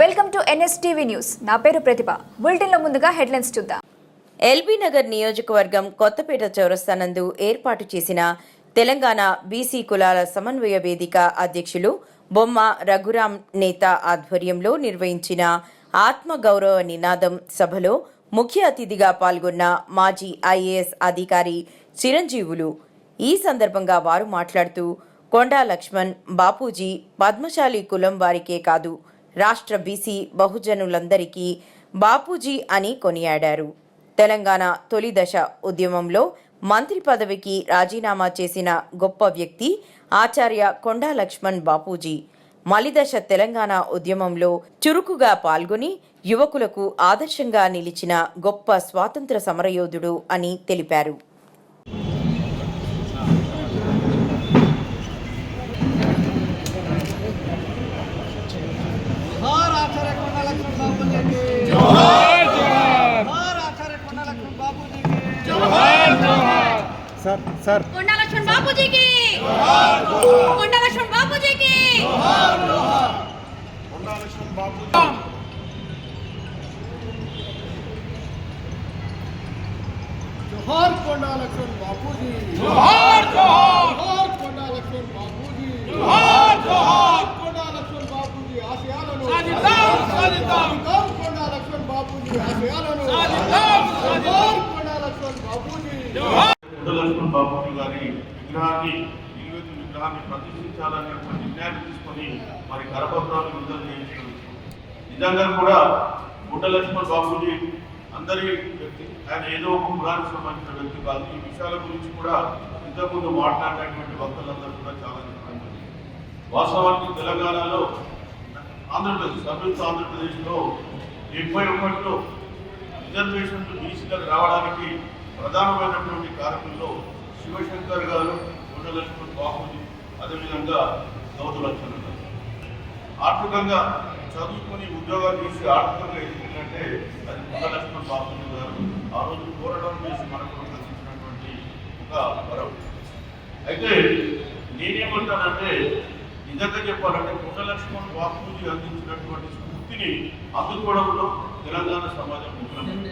Welcome to NSTV news. నా పేరు ప్రతిభ. బులెటిన్లో ముందుగా హెడ్లైన్స్ చూద్దాం. ఎల్బీ నగర్ నియోజకవర్గం కొత్తపేట చౌరస్తా నందు ఏర్పాటు చేసిన తెలంగాణ బీసీ కులాల సమన్వయ వేదిక అధ్యక్షులు బొమ్మ రఘురాం నేత ఆధ్వర్యంలో నిర్వహించిన ఆత్మగౌరవ నినాదం సభలో ముఖ్య అతిథిగా పాల్గొన్న మాజీ ఐఏఎస్ అధికారి చిరంజీవులు. ఈ సందర్భంగా వారు మాట్లాడుతూ కొండా లక్ష్మణ్ బాపూజీ పద్మశాలి కులం వారికే కాదు రాష్ట్ర బీసీ బహుజనులందరికీ బాపూజీ అని కొనియాడారు. తెలంగాణ తొలి దశ ఉద్యమంలో మంత్రి పదవికి రాజీనామా చేసిన గొప్ప వ్యక్తి ఆచార్య కొండా లక్ష్మణ్ బాపూజీ మలిదశ తెలంగాణ ఉద్యమంలో చురుకుగా పాల్గొని యువకులకు ఆదర్శంగా నిలిచిన గొప్ప స్వాతంత్ర సమరయోధుడు అని తెలిపారు. సార్ సార్ కొండ లక్ష్మణ్ బాబుజీకి కొండ లక్ష్మణ్ బాబుజీకి కొండ లక్ష్మణ్ బాబుజీ జోహార్ కొండ లక్ష్మణ్ బాబుజీ జోహార్ జోహార్ కొండ లక్ష్మణ్ బాబుజీ జోహార్ జోహార్ కొండా లక్ష్మణ్ బాబూజీ గారి విగ్రహాన్ని నిలువెత్తు విగ్రహాన్ని ప్రతిష్ఠించాలని ఒక నిర్ణయాన్ని తీసుకొని మరి కరపత్రాలు విడుదల చేయించడం నిజంగా కూడా గుడ్డ లక్ష్మణ్ బాబూజీ అందరి వ్యక్తి ఆయన ఏదో ఒక కులానికి సంబంధించిన వ్యక్తి కాదు ఈ విషయాల గురించి కూడా ఇంతకుముందు మాట్లాడినటువంటి వక్తలందరూ కూడా చాలా వాస్తవానికి తెలంగాణలో ఆంధ్రప్రదేశ్ సంయుక్త ఆంధ్రప్రదేశ్లో డెబ్బై ఒకటిలో రిజర్వేషన్లు బీసీలకు రావడానికి ప్రధానమైనటువంటి కారకుల్లో శివశంకర్ గారు గుండలక్ష్మణ్ బాబుజీ అదేవిధంగా గౌతు లక్ష్మణ్ గారు. ఆర్థికంగా చదువుకుని ఉద్యోగాలు చేసి ఆర్థికంగా ఎదిగిందంటే అది గుండలక్ష్మణ్ బాబుజీ గారు. ఆ రోజు కోరడం చేసి మనకు అందించినటువంటి ఒక వరం. అయితే నేనేమంటానంటే నిజంగా చెప్పాలంటే గుండలక్ష్మణ్ బాపూజీ అందించినటువంటి స్ఫూర్తిని అందుకోవడంలో తెలంగాణ సమాజం విఫలమైంది.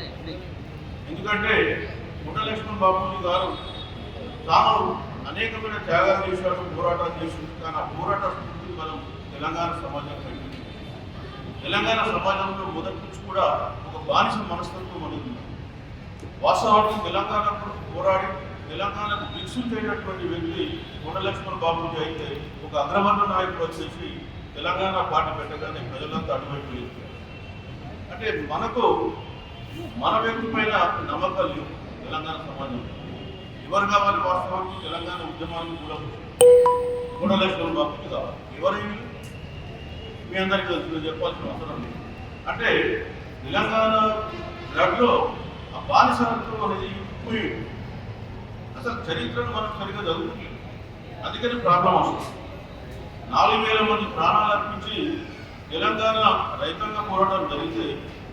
ఎందుకంటే గుండలక్ష్మణ్ బాపూజీ గారు తాను అనేకమైన త్యాగాలు చేశాడు పోరాటాలు చేసింది. కానీ ఆ పోరాట స్ఫూర్తి మనం తెలంగాణ సమాజం కలిగింది. తెలంగాణ సమాజంలో మొదటి నుంచి కూడా ఒక బానిస మనస్తత్వం అనేది వాస్తవానికి తెలంగాణ పోరాడి తెలంగాణకు దిక్సూచైనటువంటి వ్యక్తి కొండలక్ష్మణ్ బాబుజీ అయితే ఒక అగ్రవర్ణ నాయకుడు వచ్చేసి తెలంగాణ పార్టీ పెట్టగానే ప్రజలంతా అటువైపు అంటే మనకు మన వ్యక్తి పైన నమ్మకాలు లేవు తెలంగాణ సమాజం. ఎవరు కావాలి వాస్తవానికి తెలంగాణ ఉద్యమాన్ని కూడా కొండలక్ష్మణ్ బాబుకి కావాలి. ఎవరైనా మీ అందరికీ తెలుసు చెప్పాల్సిన అవసరం లేదు. అంటే తెలంగాణ బ్లడ్లో ఆ బానిసత్వం అనేది పోయి అసలు చరిత్రను మనం సరిగ్గా చదువుకుంటాం అందుకని ప్రాబ్లం వస్తుంది. నాలుగు వేల మంది ప్రాణాలు అర్పించి తెలంగాణ రైతాంగ పోరాటం జరిగితే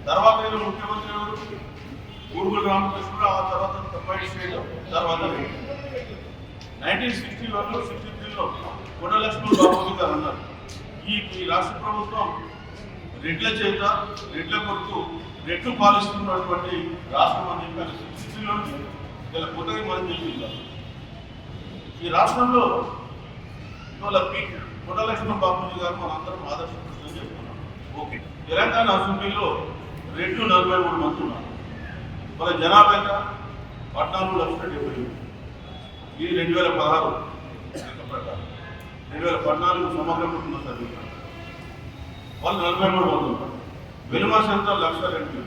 తర్వాత ఈయన ముఖ్యమంత్రి ఎవరు? గూడుగుల రామకృష్ణుడు ఆ తర్వాత తప్పటి తర్వాత నైన్టీన్ సిక్స్టీ వన్లో సిక్స్టీ త్రీలో కొండలక్ష్మణ్ బాబు గారు అన్నారు ఈ ఈ రాష్ట్ర ప్రభుత్వం రెడ్ల చేత రెడ్ల కొడుకు రెడ్లు పాలిస్తున్నటువంటి రాష్ట్రం అని చెప్పారు సిక్స్టీ త్రీలో ఇలా కూటమి మనం తెలిసింది? ఈ రాష్ట్రంలో ఇవాళ పి కొండ లక్ష్మణ్ బాబుజీ గారు మనందరం ఆదర్శపరుస్తుందని చెప్తున్నాం ఓకే. తెలంగాణ అసెంబ్లీలో రెండు నలభై మూడు మంది ఉన్నారు. వాళ్ళ జనాభా ఎంత? పద్నాలుగు లక్షల డెబ్బై ఈ ఇది రెండు వేల పదహారు ప్రకారం. రెండు వేల పద్నాలుగు సమగ్ర కుటుంబ సర్వే వాళ్ళు నలభై మూడు మంది ఉన్నారు. వెలుమ సెంటర్ లక్ష రెండు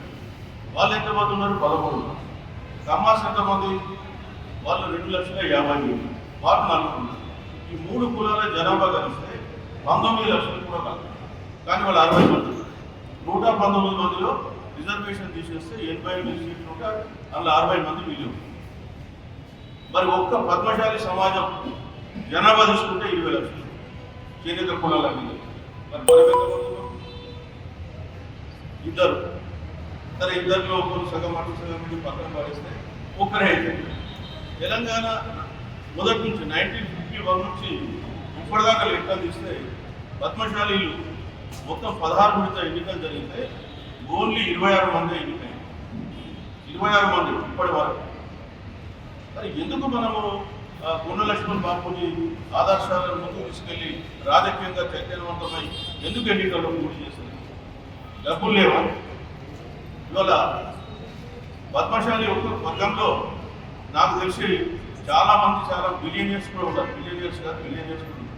వాళ్ళు ఎంతమంది ఉన్నారు పదమూడు ఉన్నారు కమాస్ ఎంతమంది? వాళ్ళు రెండు లక్షల యాభై వేలు. వాళ్ళు నలుగురు. ఈ మూడు కులాల జనాభా కలిస్తే పంతొమ్మిది లక్షలు కూడా కాదు. కానీ వాళ్ళు అరవై మంది. నూట పంతొమ్మిది మందిలో రిజర్వేషన్ తీసేస్తే ఎనభై ఎనిమిది సీట్లు ఉంటే అందులో అరవై మంది విలువ. మరి ఒక్క పద్మశాలి సమాజం జనాభా తీసుకుంటే ఇరవై లక్షలు. చేనేత కులాల మీద. మరి మనం ఇద్దరు. సరే ఇద్దరిలో ఒకరు సగం అటు సగం ఇటు పక్కన పడేస్తే ఒక్కరే అయితే తెలంగాణ మొదటి నుంచి నైన్టీన్ ఫిఫ్టీ వన్ నుంచి ఇప్పటిదాకా లెక్క తీస్తే పద్మశాలీలు మొత్తం పదహారు విడత ఎన్నికలు జరిగితే ఓన్లీ ఇరవై ఆరు మంది ఎన్నికలు ఇరవై ఆరు మంది ఇప్పటి వరకు. మరి ఎందుకు మనము ఆ, లక్ష్మణ్ బాబుని ఆదర్శాలను ముందుకు తీసుకెళ్ళి రాజకీయంగా చైతన్యవంతమై ఎందుకు ఎన్నికల్లో పూర్తి చేస్తుంది డబ్బులు లేవా? ఇవాళ పద్మశాలి ఒక వర్గంలో నాకు తెలిసి చాలా మంది చాలా బిలియనియర్స్ కూడా ఉన్నారు బిలియనియర్స్ కాదు బిలియనియర్స్ కూడా ఉన్నారు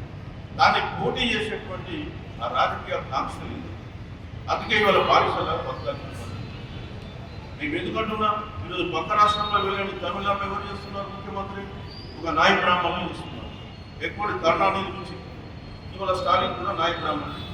దాన్ని పోటీ చేసేటువంటి ఆ రాజకీయ కాంక్షలు లేదు. అందుకే ఇవాళ బాలిసల పథకాలు మేము ఎందుకంటున్నా? ఈరోజు పక్క రాష్ట్రంలో వెళ్ళండి. తమిళనాడు ఎవరు చేస్తున్నారు? ముఖ్యమంత్రి ఒక నాయ బ్రాహ్మణులు చేస్తున్నారు. ఎక్కువ కరుణానిధి నుంచి ఇవాళ స్టాలిన్ కూడా నాయ బ్రాహ్మణులు.